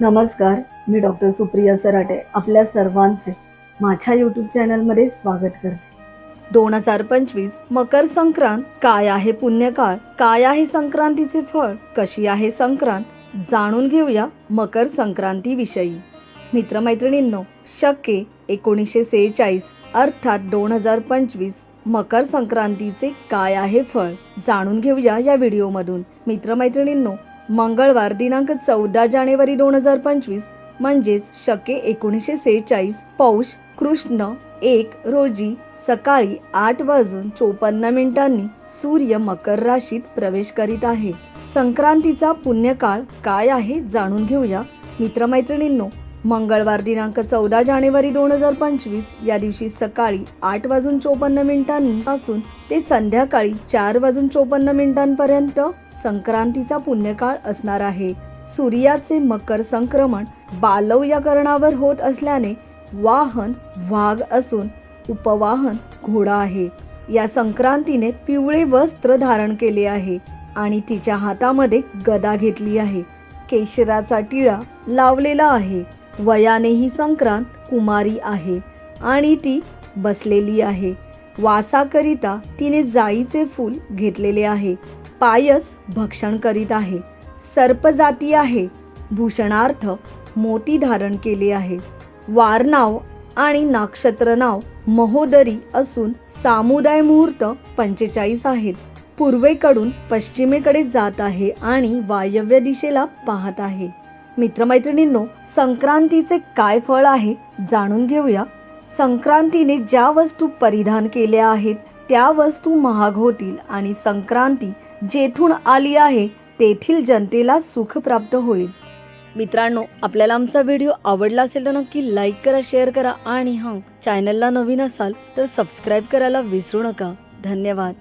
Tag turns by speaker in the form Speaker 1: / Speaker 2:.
Speaker 1: नमस्कार मी डॉक्टर सुप्रिया सराटे आपल्या सर्वांचे माझ्या यूट्यूब चॅनलमध्ये स्वागत करते.
Speaker 2: दोन हजार पंचवीस मकर संक्रांत काय आहे पुण्यकाळ? काय आहे संक्रांतीचे फळ? कशी आहे संक्रांत? जाणून घेऊया मकर संक्रांती विषयी मित्रमैत्रिणींनो शके एकोणीसशे सेहेचाळीस अर्थात दोन हजार पंचवीस मकर संक्रांतीचे काय आहे फळ? जाणून घेऊया या व्हिडिओमधून. मित्रमैत्रिणींनो मंगळवार दिनांक चौदा जानेवारी दोन हजार पंचवीस म्हणजेच शके एकोणीसशे सेहेचाळीस पौष कृष्ण एक रोजी सकाळी आठ वाजून चोपन्न मिनिटांनी सूर्य मकर राशीत प्रवेश करीत आहे. संक्रांतीचा पुण्यकाळ काय आहे जाणून घेऊया. मित्रमैत्रिणींनो मंगळवार दिनांक चौदा जानेवारी दोन हजार पंचवीस या दिवशी सकाळी आठ वाजून चोपन्न मिनिटांपासून ते संध्याकाळी चार वाजून चोपन्न मिनिटांपर्यंत संक्रांतीचा पुण्यकाळ असणार आहे. सूर्याचे मकर संक्रमण बालव या करणावर होत असल्याने वाहन वाघ असून उपवाहन घोडा आहे. या संक्रांतीने पिवळे वस्त्र धारण केले आहे आणि तिच्या हातामध्ये गदा घेतली आहे. केशराचा टिळा लावलेला आहे. वयाने ही संक्रांत कुमारी आहे आणि ती बसलेली आहे. वासाकरिता तिने जाईचे फूल घेतलेले आहे. पायस भक्षण करीत आहे. सर्पजाती आहे. भूषणार्थ मोती धारण केले आहे. वारनाव आणि नाक्षत्र नाव महोदरी असून सामुदाय मुहूर्त पंचेचाळीस आहेत. पूर्वेकडून पश्चिमेकडे जात आहे आणि वायव्य दिशेला पाहत आहे. मित्रमैत्रिणींनो संक्रांतीचे काय फळ आहे जाणून घेऊया. संक्रांतीने ज्या वस्तू परिधान केल्या आहेत त्या वस्तू महाग होतील आणि संक्रांती जेथून आली आहे तेथील जनतेला सुख प्राप्त होईल. मित्रांनो आपल्याला आमचा व्हिडिओ आवडला असेल तर नक्की लाईक करा शेअर करा आणि हां चॅनलला नवीन असाल तर सबस्क्राईब करायला विसरू नका. धन्यवाद.